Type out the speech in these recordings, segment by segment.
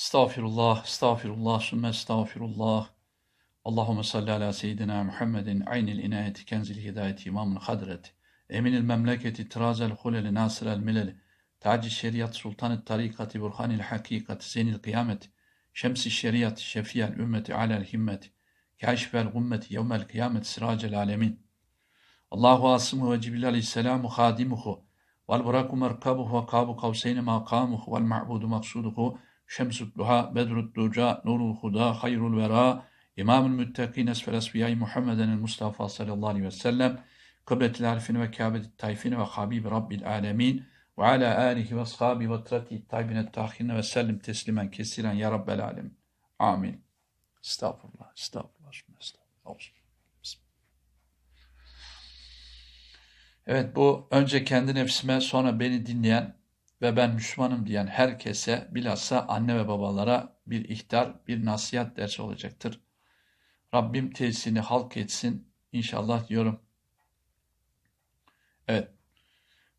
Estağfirullah, estağfirullah, sümme estağfirullah. Allahümme salli ala seyyidina Muhammedin aynil inayeti kenzil hidayeti imamın hadret. Eminil memleketi tirazel huleli nasirel mileli. Taci şeriat sultanı tarikati burhanil hakikati zenil kıyamet. Şemsi şeriat şefiyel ümmeti alel himmet. Kâşfel gummeti yevmel kıyamet siracel alemin. Allahu asımı ve Cibril aleyhisselamu hadimuhu. Vel bıraku merkabuhu ve kabu kavseyni makamuhu vel ma'budu maksuduhu. Şemsut duha, bedrut duca, nurul huda, hayrul vera, İmamul müttakîn esfel esfiyâi Muhammeden'in Mustafa sallallahu aleyhi ve sellem, kıbletil arifini ve kâbeti tayfini ve habibi rabbil alemin, ve ala âlihi ve ashabi ve trati tayyibine tahhine ve sellim teslimen kesiren ya rabbel alemin. Amin. Estağfurullah, estağfurullah, estağfurullah. Evet bu önce kendi nefsime sonra beni dinleyen ve ben Müslümanım diyen herkese bilhassa anne ve babalara bir ihtar, bir nasihat dersi olacaktır. Rabbim tesisini halk etsin inşallah diyorum. Evet.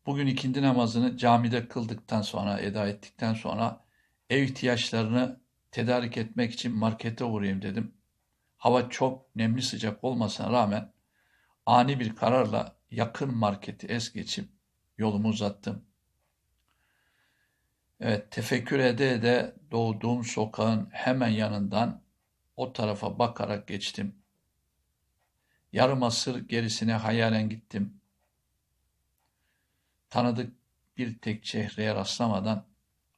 Bugün ikindi namazını camide kıldıktan sonra, eda ettikten sonra ev ihtiyaçlarını tedarik etmek için markete uğrayayım dedim. Hava çok nemli sıcak olmasına rağmen ani bir kararla yakın marketi es geçip yolumu uzattım. Evet, tefekkür ede ede doğduğum sokağın hemen yanından o tarafa bakarak geçtim. Yarım asır gerisine hayalen gittim. Tanıdık bir tek çehreye rastlamadan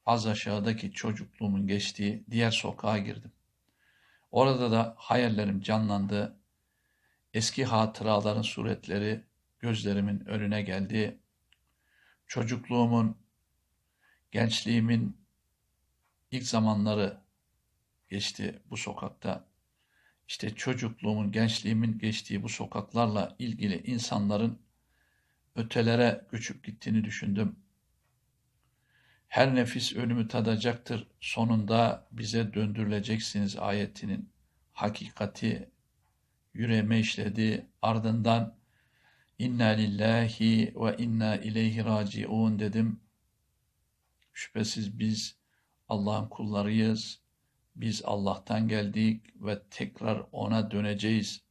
az aşağıdaki çocukluğumun geçtiği diğer sokağa girdim. Orada da hayallerim canlandı. Eski hatıraların suretleri gözlerimin önüne geldi. Çocukluğumun Gençliğimin ilk zamanları geçti bu sokakta. İşte çocukluğumun, gençliğimin geçtiği bu sokaklarla ilgili insanların ötelere göçüp gittiğini düşündüm. Her nefis ölümü tadacaktır. Sonunda bize döndürüleceksiniz ayetinin hakikati yüreğime işledi. Ardından inna lillahi ve inna ileyhi raciun dedim. Şüphesiz biz Allah'ın kullarıyız. Biz Allah'tan geldik ve tekrar ona döneceğiz.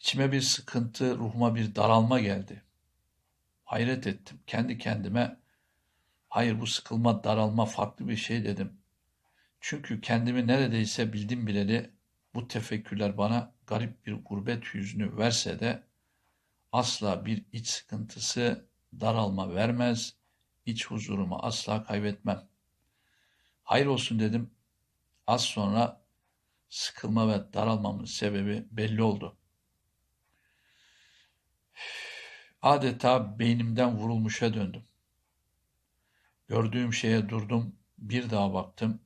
İçime bir sıkıntı, ruhuma bir daralma geldi. Hayret ettim. Kendi kendime hayır bu sıkılma, daralma farklı bir şey dedim. Çünkü kendimi neredeyse bildim bileli bu tefekkürler bana garip bir gurbet yüzünü verse de asla bir iç sıkıntısı, daralma vermez, iç huzurumu asla kaybetmem. Hayır olsun dedim. Az sonra sıkılma ve daralmamın sebebi belli oldu. Adeta beynimden vurulmuşa döndüm. Gördüğüm şeye durdum, bir daha baktım.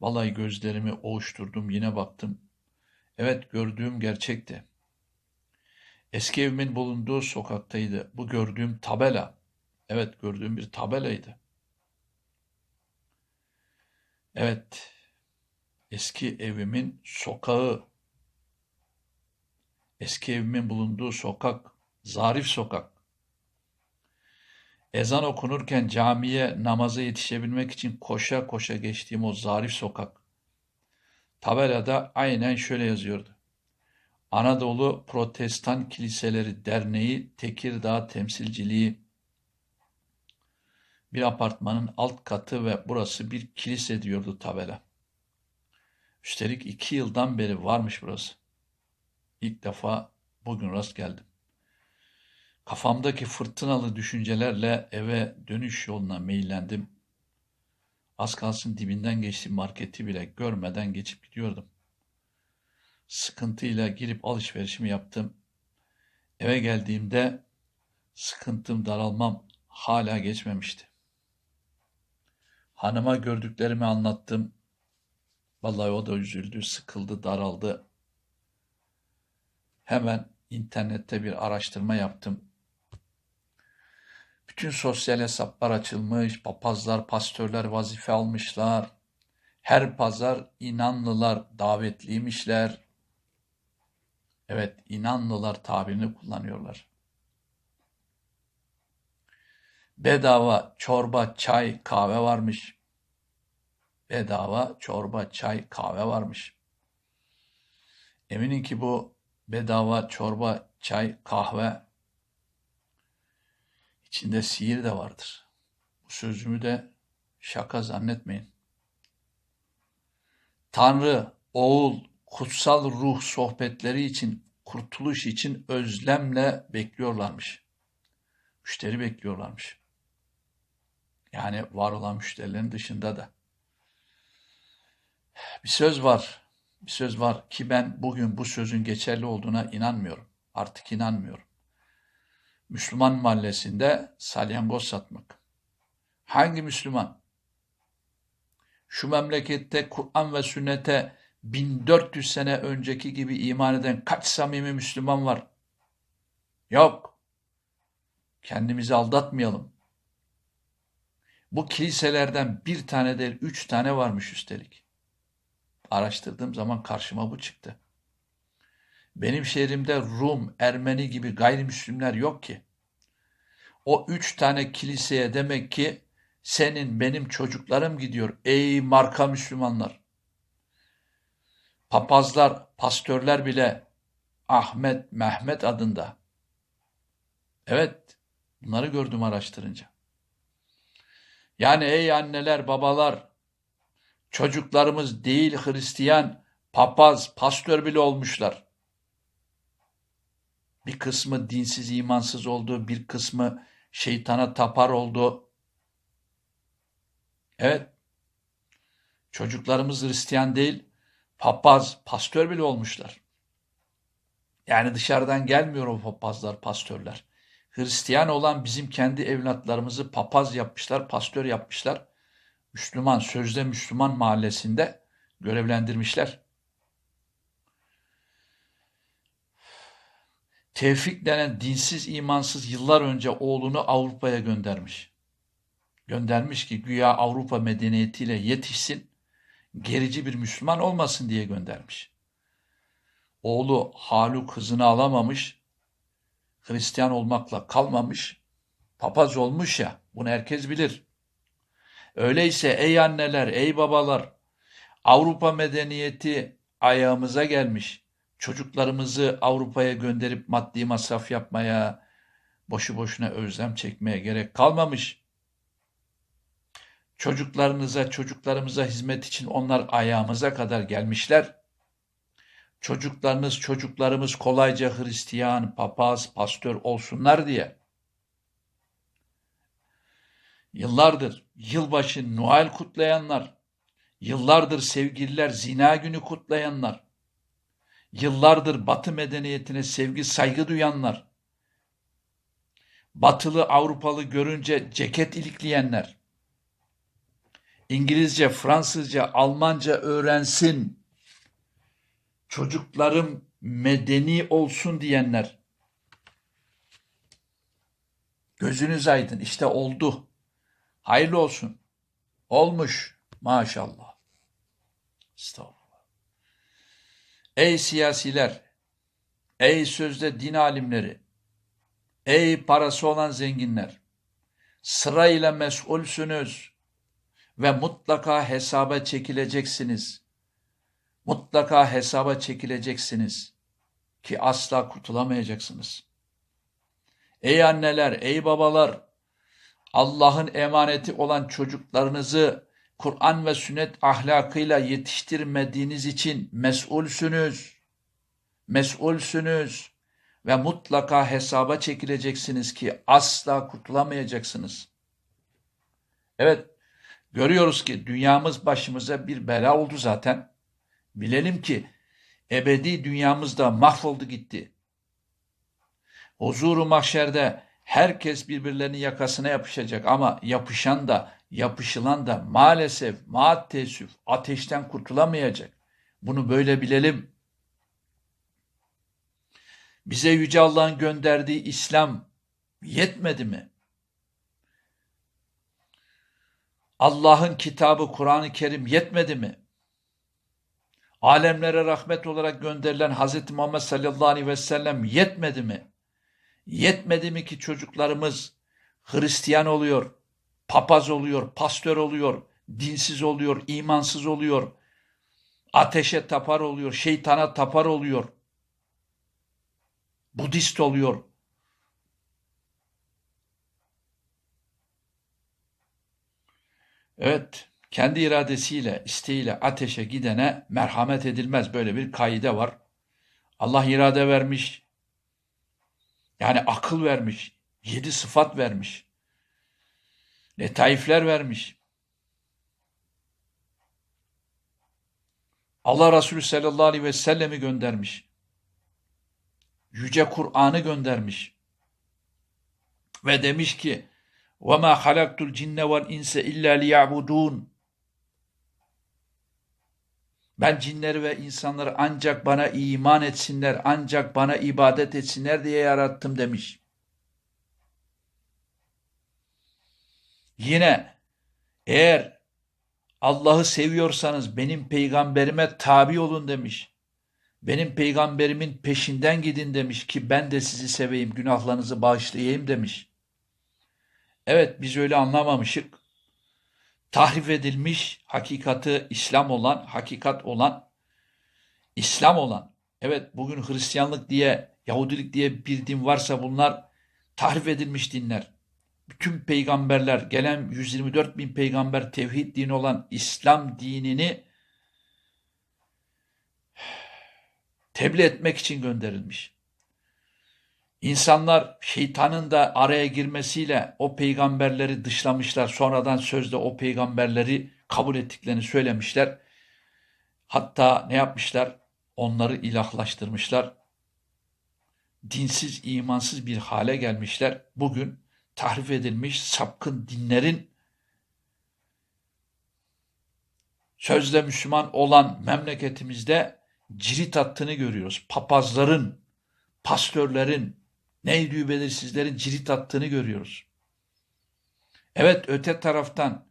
Vallahi gözlerimi oğuşturdum, yine baktım. Evet gördüğüm gerçekti. Eski evimin bulunduğu sokaktaydı. Bu gördüğüm tabela Evet gördüğüm bir tabelaydı. Evet eski evimin sokağı eski evimin bulunduğu sokak Zarif Sokak. Ezan okunurken camiye namaza yetişebilmek için koşa koşa geçtiğim o Zarif Sokak. Tabelada aynen şöyle yazıyordu. Anadolu Protestan Kiliseleri Derneği Tekirdağ Temsilciliği bir apartmanın alt katı ve burası bir kilise diyordu tabela. Üstelik iki yıldan beri varmış burası. İlk defa bugün rast geldim. Kafamdaki fırtınalı düşüncelerle eve dönüş yoluna meyillendim. Az kalsın dibinden geçtiğim marketi bile görmeden geçip gidiyordum. Sıkıntıyla girip alışverişimi yaptım. Eve geldiğimde sıkıntım daralmam hala geçmemişti. Hanıma gördüklerimi anlattım. Vallahi o da üzüldü, sıkıldı, daraldı. Hemen internette bir araştırma yaptım. Bütün sosyal hesaplar açılmış, papazlar, pastörler vazife almışlar. Her pazar inanlılar davetliymişler. Evet, inanlılar tabirini kullanıyorlar. Bedava çorba, çay, kahve varmış. Bedava çorba, çay, kahve varmış. Eminim ki bu bedava çorba, çay, kahve içinde sihir de vardır. Bu sözümü de şaka zannetmeyin. Tanrı, oğul, kutsal ruh sohbetleri için, kurtuluş için özlemle bekliyorlarmış. Müşteri bekliyorlarmış. Yani var olan müşterilerin dışında da. Bir söz var. Bir söz var ki ben bugün bu sözün geçerli olduğuna inanmıyorum. Artık inanmıyorum. Müslüman mahallesinde salyangoz satmak. Hangi Müslüman? Şu memlekette Kur'an ve sünnete 1400 sene önceki gibi iman eden kaç samimi Müslüman var? Yok. Kendimizi aldatmayalım. Bu kiliselerden bir tane değil, üç tane varmış üstelik. Araştırdığım zaman karşıma bu çıktı. Benim şehrimde Rum, Ermeni gibi gayrimüslimler yok ki. O üç tane kiliseye demek ki senin benim çocuklarım gidiyor. Ey marka Müslümanlar. Papazlar, pastörler bile Ahmet, Mehmet adında. Evet, bunları gördüm araştırınca. Yani ey anneler, babalar, çocuklarımız değil Hristiyan, papaz, pastör bile olmuşlar. Bir kısmı dinsiz, imansız oldu, bir kısmı şeytana tapar oldu. Evet, çocuklarımız Hristiyan değil, papaz, pastör bile olmuşlar. Yani dışarıdan gelmiyor o papazlar, pastörler. Hristiyan olan bizim kendi evlatlarımızı papaz yapmışlar, pastör yapmışlar. Müslüman, sözde Müslüman mahallesinde görevlendirmişler. Tevfik denen dinsiz, imansız yıllar önce oğlunu Avrupa'ya göndermiş. Göndermiş ki güya Avrupa medeniyetiyle yetişsin, gerici bir Müslüman olmasın diye göndermiş. Oğlu Haluk kızını alamamış, Hristiyan olmakla kalmamış, papaz olmuş ya, bunu herkes bilir. Öyleyse ey anneler, ey babalar, Avrupa medeniyeti ayağımıza gelmiş. Çocuklarımızı Avrupa'ya gönderip maddi masraf yapmaya, boşu boşuna özlem çekmeye gerek kalmamış. Çocuklarınıza, çocuklarımıza hizmet için onlar ayağımıza kadar gelmişler. Çocuklarınız, çocuklarımız kolayca Hristiyan, papaz, pastör olsunlar diye. Yıllardır yılbaşı Noel kutlayanlar, yıllardır sevgililer zina günü kutlayanlar, yıllardır Batı medeniyetine sevgi saygı duyanlar, Batılı Avrupalı görünce ceket ilikleyenler, İngilizce, Fransızca, Almanca öğrensin, çocuklarım medeni olsun diyenler, gözünüz aydın işte oldu. Hayırlı olsun. Olmuş maşallah. Estağfurullah. Ey siyasiler, ey sözde din alimleri, ey parası olan zenginler, sırayla mesulsünüz ve mutlaka hesaba çekileceksiniz. Mutlaka hesaba çekileceksiniz ki asla kurtulamayacaksınız. Ey anneler, ey babalar, Allah'ın emaneti olan çocuklarınızı Kur'an ve sünnet ahlakıyla yetiştirmediğiniz için mesulsünüz. Mesulsünüz ve mutlaka hesaba çekileceksiniz ki asla kurtulamayacaksınız. Evet, görüyoruz ki dünyamız başımıza bir bela oldu zaten. Bilelim ki ebedi dünyamız da mahvoldu gitti. Huzuru mahşerde herkes birbirlerinin yakasına yapışacak ama yapışan da yapışılan da maalesef maat teessüf ateşten kurtulamayacak. Bunu böyle bilelim. Bize Yüce Allah'ın gönderdiği İslam yetmedi mi? Allah'ın kitabı Kur'an-ı Kerim yetmedi mi? Alemlere rahmet olarak gönderilen Hz. Muhammed sallallahu aleyhi ve sellem yetmedi mi? Yetmedi mi ki çocuklarımız Hristiyan oluyor, papaz oluyor, pastör oluyor, dinsiz oluyor, imansız oluyor, ateşe tapar oluyor, şeytana tapar oluyor, Budist oluyor. Evet, kendi iradesiyle, isteğiyle ateşe gidene merhamet edilmez. Böyle bir kaide var. Allah irade vermiş. Yani akıl vermiş. Yedi sıfat vermiş. Letaifler vermiş. Allah Resulü sallallahu aleyhi ve sellemi göndermiş. Yüce Kur'an'ı göndermiş. Ve demiş ki وَمَا خَلَقْتُ الْجِنَّ وَالْاِنْسَ اِلَّا لِيَعْبُدُونَ ben cinleri ve insanları ancak bana iman etsinler, ancak bana ibadet etsinler diye yarattım demiş. Yine eğer Allah'ı seviyorsanız benim peygamberime tabi olun demiş. Benim peygamberimin peşinden gidin demiş ki ben de sizi seveyim, günahlarınızı bağışlayayım demiş. Evet biz öyle anlamamışık. Tahrif edilmiş hakikati İslam olan, hakikat olan, İslam olan. Evet bugün Hristiyanlık diye, Yahudilik diye bir din varsa bunlar tahrif edilmiş dinler. Bütün peygamberler, gelen 124 bin peygamber tevhid dini olan İslam dinini tebliğ etmek için gönderilmiş. İnsanlar şeytanın da araya girmesiyle o peygamberleri dışlamışlar. Sonradan sözde o peygamberleri kabul ettiklerini söylemişler. Hatta ne yapmışlar? Onları ilahlaştırmışlar. Dinsiz, imansız bir hale gelmişler. Bugün tahrif edilmiş sapkın dinlerin sözde Müslüman olan memleketimizde cirit attığını görüyoruz. Papazların, pastörlerin, neydi belirsizlerin cirit attığını görüyoruz. Evet öte taraftan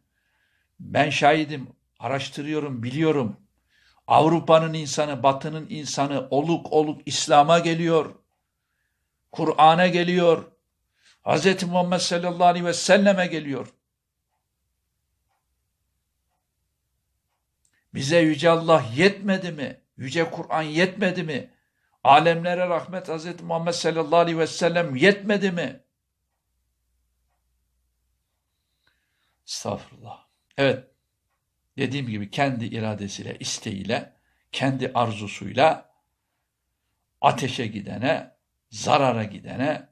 ben şahidim, araştırıyorum, biliyorum. Avrupa'nın insanı, Batı'nın insanı oluk oluk İslam'a geliyor. Kur'an'a geliyor. Hz. Muhammed sallallahu aleyhi ve selleme geliyor. Bize Yüce Allah yetmedi mi? Yüce Kur'an yetmedi mi? Alemlere rahmet Hz. Muhammed sallallahu aleyhi ve sellem yetmedi mi? Estağfurullah. Evet, dediğim gibi kendi iradesiyle, isteğiyle, kendi arzusuyla ateşe gidene, zarara gidene,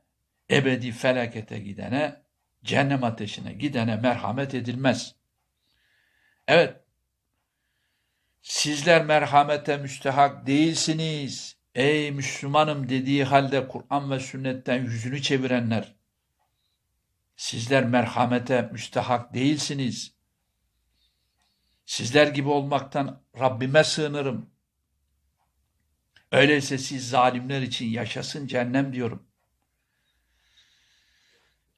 ebedi felakete gidene, cehennem ateşine gidene merhamet edilmez. Evet, sizler merhamete müstehak değilsiniz. Ey Müslümanım dediği halde Kur'an ve sünnetten yüzünü çevirenler. Sizler merhamete müstehak değilsiniz. Sizler gibi olmaktan Rabbime sığınırım. Öyleyse siz zalimler için yaşasın cehennem diyorum.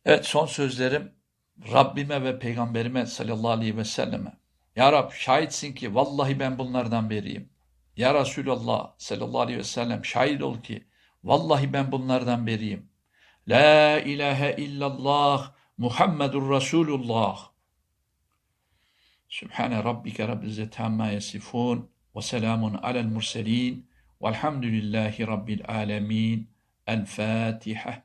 Evet son sözlerim Rabbime ve Peygamberime sallallahu aleyhi ve selleme. Ya Rab şahitsin ki vallahi ben bunlardan beriyim. Ya Resulallah sallallahu aleyhi ve sellem şahit ol ki vallahi ben bunlardan beriyim. La ilahe illallah Muhammedur Resulullah. Sübhane rabbike rabbil izzeti amma yasifun ve selamun alel murselin velhamdülillahi rabbil alemin. El Fatiha.